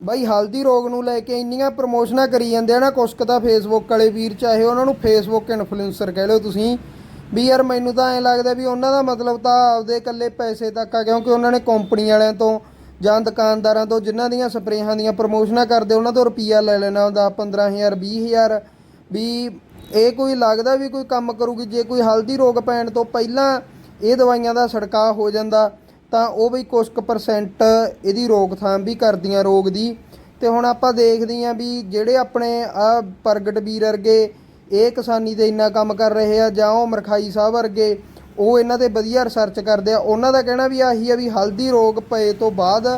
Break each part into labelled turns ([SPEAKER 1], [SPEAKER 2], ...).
[SPEAKER 1] ਬਾਈ, ਹਲਦੀ ਰੋਗ ਨੂੰ ਲੈ ਕੇ ਇੰਨੀਆਂ ਪ੍ਰਮੋਸ਼ਨਾਂ ਕਰੀ ਜਾਂਦੇ ਆ ਨਾ ਕੁਛ ਕੁ ਤਾਂ ਫੇਸਬੁੱਕ ਵਾਲੇ ਵੀਰ ਚਾਹੇ ਉਹਨਾਂ ਨੂੰ ਫੇਸਬੁੱਕ ਇਨਫਲੂਐਂਸਰ ਕਹਿ ਲਓ ਤੁਸੀਂ, ਵੀ ਯਾਰ ਮੈਨੂੰ ਤਾਂ ਐਂ ਲੱਗਦਾ ਵੀ ਉਹਨਾਂ ਦਾ ਮਤਲਬ ਤਾਂ ਆਪਦੇ ਇਕੱਲੇ ਪੈਸੇ ਤੱਕ ਆ, ਕਿਉਂਕਿ ਉਹਨਾਂ ਨੇ ਕੰਪਨੀ ਵਾਲਿਆਂ ਤੋਂ ਜਾਂ ਦੁਕਾਨਦਾਰਾਂ ਤੋਂ ਜਿਨ੍ਹਾਂ ਦੀਆਂ ਸਪਰੇਹਾਂ ਦੀਆਂ ਪ੍ਰਮੋਸ਼ਨਾਂ ਕਰਦੇ, ਉਹਨਾਂ ਤੋਂ ਰੁਪਈਆ ਲੈ ਲੈਣਾ ਹੁੰਦਾ 15000 20000 ਵੀ ਇਹ ਕੋਈ ਲੱਗਦਾ ਵੀ ਕੋਈ ਕੰਮ ਕਰੂਗੀ, ਜੇ ਕੋਈ ਹਲਦੀ ਰੋਗ ਪੈਣ ਤੋਂ ਪਹਿਲਾਂ ਇਹ ਦਵਾਈਆਂ ਦਾ ਛੜਕਾਅ ਹੋ ਜਾਂਦਾ ਤਾਂ ਉਹ ਵੀ ਕੁਝ ਕੁ ਪਰਸੈਂਟ ਇਹਦੀ ਰੋਕਥਾਮ ਵੀ ਕਰਦੀਆਂ ਰੋਗ ਦੀ। ਤੇ ਹੁਣ ਆਪਾਂ ਦੇਖਦੇ ਹਾਂ ਵੀ ਜਿਹੜੇ ਆਪਣੇ ਆ ਪ੍ਰਗਟ ਵੀਰ ਵਰਗੇ ਇਹ ਕਿਸਾਨੀ ਤੇ ਇੰਨਾ ਕੰਮ ਕਰ ਰਹੇ ਆ ਜਾਂ ਉਹ ਮਰਖਾਈ ਸਾਹਿਬ ਵਰਗੇ, ਉਹ ਇਹਨਾਂ ਤੇ ਵਧੀਆ ਰਿਸਰਚ ਕਰਦੇ ਆ, ਉਹਨਾਂ ਦਾ ਕਹਿਣਾ ਵੀ ਆਹੀ ਆ ਵੀ ਹਲਦੀ ਰੋਗ ਪਏ ਤੋਂ ਬਾਅਦ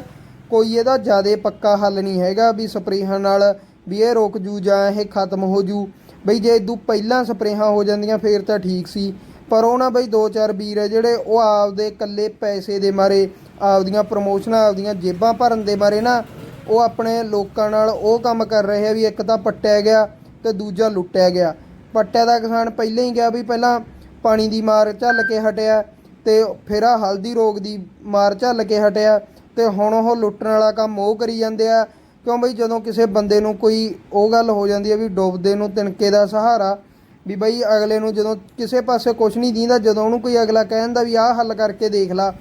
[SPEAKER 1] ਕੋਈ ਇਹਦਾ ਜ਼ਿਆਦਾ ਪੱਕਾ ਹੱਲ ਨਹੀਂ ਹੈਗਾ ਵੀ ਸਪਰੇਹਾਂ ਨਾਲ ਵੀ ਇਹ ਰੋਕ ਜੂ ਜਾਂ ਇਹ ਖਤਮ ਹੋ ਜੂ। ਬਈ ਜੇ ਇਦੋਂ ਪਹਿਲਾਂ ਸਪਰੇਹਾਂ ਹੋ ਜਾਂਦੀਆਂ ਫੇਰ ਤਾਂ ਠੀਕ ਸੀ। ਪਰ ਉਹ ਨਾ ਬਈ ਦੋ ਚਾਰ ਵੀਰ ਹੈ ਜਿਹੜੇ ਉਹ ਆਪਦੇ ਇਕੱਲੇ ਪੈਸੇ ਦੇ ਮਾਰੇ, ਆਪਦੀਆਂ ਪ੍ਰਮੋਸ਼ਨਾਂ ਆਪਦੀਆਂ ਜੇਬਾਂ ਭਰਨ ਦੇ ਮਾਰੇ ਨਾ, ਉਹ ਆਪਣੇ ਲੋਕਾਂ ਨਾਲ ਉਹ ਕੰਮ ਕਰ ਰਹੇ ਆ ਵੀ ਇੱਕ ਤਾਂ ਪੱਟਿਆ ਗਿਆ ਤੇ ਦੂਜਾ ਲੁੱਟਿਆ ਗਿਆ। ਪੱਟਿਆ ਦਾ ਕਿਸਾਨ ਪਹਿਲਾਂ ਹੀ ਗਿਆ ਵੀ ਪਹਿਲਾਂ ਪਾਣੀ ਦੀ ਮਾਰ ਝੱਲ ਕੇ ਹਟਿਆ ਤੇ ਫਿਰ ਆ ਹਲਦੀ ਰੋਗ ਦੀ ਮਾਰ ਝੱਲ ਕੇ ਹਟਿਆ ਤੇ ਹੁਣ ਉਹ ਲੁੱਟਣ ਵਾਲਾ ਕੰਮ ਉਹ ਕਰੀ ਜਾਂਦੇ ਆ। ਕਿਉਂ ਬਈ ਜਦੋਂ ਕਿਸੇ ਬੰਦੇ ਨੂੰ ਕੋਈ ਉਹ ਗੱਲ ਹੋ ਜਾਂਦੀ ਹੈ ਵੀ ਡੁੱਬਦੇ ਨੂੰ ਤਿਣਕੇ ਦਾ ਸਹਾਰਾ ਵੀ ਬਈ ਅਗਲੇ ਨੂੰ ਜਦੋਂ ਕਿਸੇ ਪਾਸੇ ਕੁਝ ਨਹੀਂ ਦੀਂਦਾ, ਜਦੋਂ ਉਹਨੂੰ ਕੋਈ ਅਗਲਾ ਕਹਿੰਦਾ ਵੀ ਆਹ ਹੱਲ ਕਰਕੇ ਦੇਖ ਲਾ,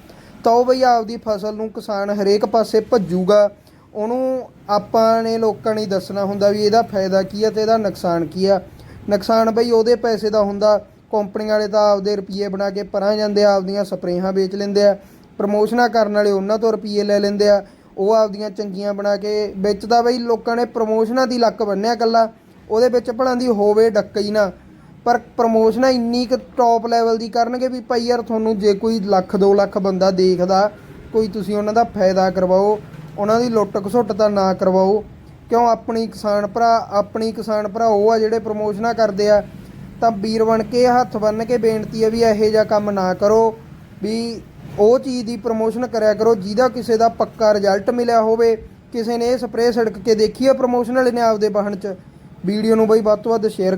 [SPEAKER 1] ਤਾਂ ਉਹ ਬਈ ਆਪਦੀ ਫਸਲ ਨੂੰ ਕਿਸਾਨ ਹਰੇਕ ਪਾਸੇ ਭੱਜੂਗਾ। ਉਹਨੂੰ ਆਪਾਂ ਨੇ ਲੋਕਾਂ ਨੇ ਦੱਸਣਾ ਹੁੰਦਾ ਵੀ ਇਹਦਾ ਫਾਇਦਾ ਕੀ ਆ ਤੇ ਇਹਦਾ ਨੁਕਸਾਨ ਕੀ ਆ। ਨੁਕਸਾਨ ਬਈ ਉਹਦੇ ਪੈਸੇ ਦਾ ਹੁੰਦਾ ਕੰਪਨੀ ਵਾਲੇ ਤਾਂ ਆਪਦੇ ਰੁਪਏ ਬਣਾ ਕੇ ਪਰਾਂ ਜਾਂਦੇ ਆ, ਆਪਦੀਆਂ ਸਪਰੇਹਾਂ ਵੇਚ ਲੈਂਦੇ ਆ, ਪ੍ਰਮੋਸ਼ਨਾਂ ਕਰਨ ਵਾਲੇ ਉਹਨਾਂ ਤੋਂ ਰੁਪਏ ਲੈ ਲੈਂਦੇ ਆ, ਉਹ ਆਪਦੀਆਂ ਚੰਗੀਆਂ ਬਣਾ ਕੇ ਵਿੱਚ ਤਾਂ ਬਈ ਲੋਕਾਂ ਨੇ ਪ੍ਰਮੋਸ਼ਨਾਂ ਦੀ ਲੱਕ ਬੰਨਿਆ ਕੱਲਾ ਉਹਦੇ ਵਿੱਚ ਭਲਾਂ ਦੀ ਹੋਵੇ ਡੱਕ ਹੀ ਨਾ। ਪਰ ਪ੍ਰਮੋਸ਼ਨਾਂ ਇੰਨੀ ਕੁ ਟੌਪ ਲੈਵਲ ਦੀ ਕਰਨਗੇ ਵੀ ਭਾਈ ਯਾਰ ਤੁਹਾਨੂੰ ਜੇ ਕੋਈ ਲੱਖ 2 ਲੱਖ ਬੰਦਾ ਦੇਖਦਾ, ਕੋਈ ਤੁਸੀਂ ਉਹਨਾਂ ਦਾ ਫਾਇਦਾ ਕਰਵਾਓ, ਉਹਨਾਂ ਦੀ ਲੁੱਟ ਘਸੁੱਟ ਤਾਂ ਨਾ ਕਰਵਾਓ। ਕਿਉਂ? ਆਪਣੀ ਕਿਸਾਨ ਭਰਾ, ਆਪਣੀ ਕਿਸਾਨ ਭਰਾ ਉਹ ਆ ਜਿਹੜੇ ਪ੍ਰਮੋਸ਼ਨਾਂ ਕਰਦੇ ਆ। ਤਾਂ ਵੀਰ ਬਣ ਕੇ ਹੱਥ ਬੰਨ ਕੇ ਬੇਨਤੀ ਹੈ ਵੀ ਇਹੋ ਜਿਹਾ ਕੰਮ ਨਾ ਕਰੋ, ਵੀ ਉਹ ਚੀਜ਼ ਦੀ ਪ੍ਰਮੋਸ਼ਨ ਕਰਿਆ ਕਰੋ ਜਿਹਦਾ ਕਿਸੇ ਦਾ ਪੱਕਾ ਰਿਜ਼ਲਟ ਮਿਲਿਆ ਹੋਵੇ। ਕਿਸੇ ਨੇ ਇਹ ਸਪਰੇਅ ਛਿੜਕ ਕੇ ਦੇਖੀ ਹੈ ਪ੍ਰਮੋਸ਼ਨ ਵਾਲੇ ਨੇ ਆਪਦੇ ਵਾਹਨ 'ਚ? ਵੀਡੀਓ ਨੂੰ ਬਈ ਵੱਧ ਤੋਂ ਵੱਧ ਸ਼ੇਅਰ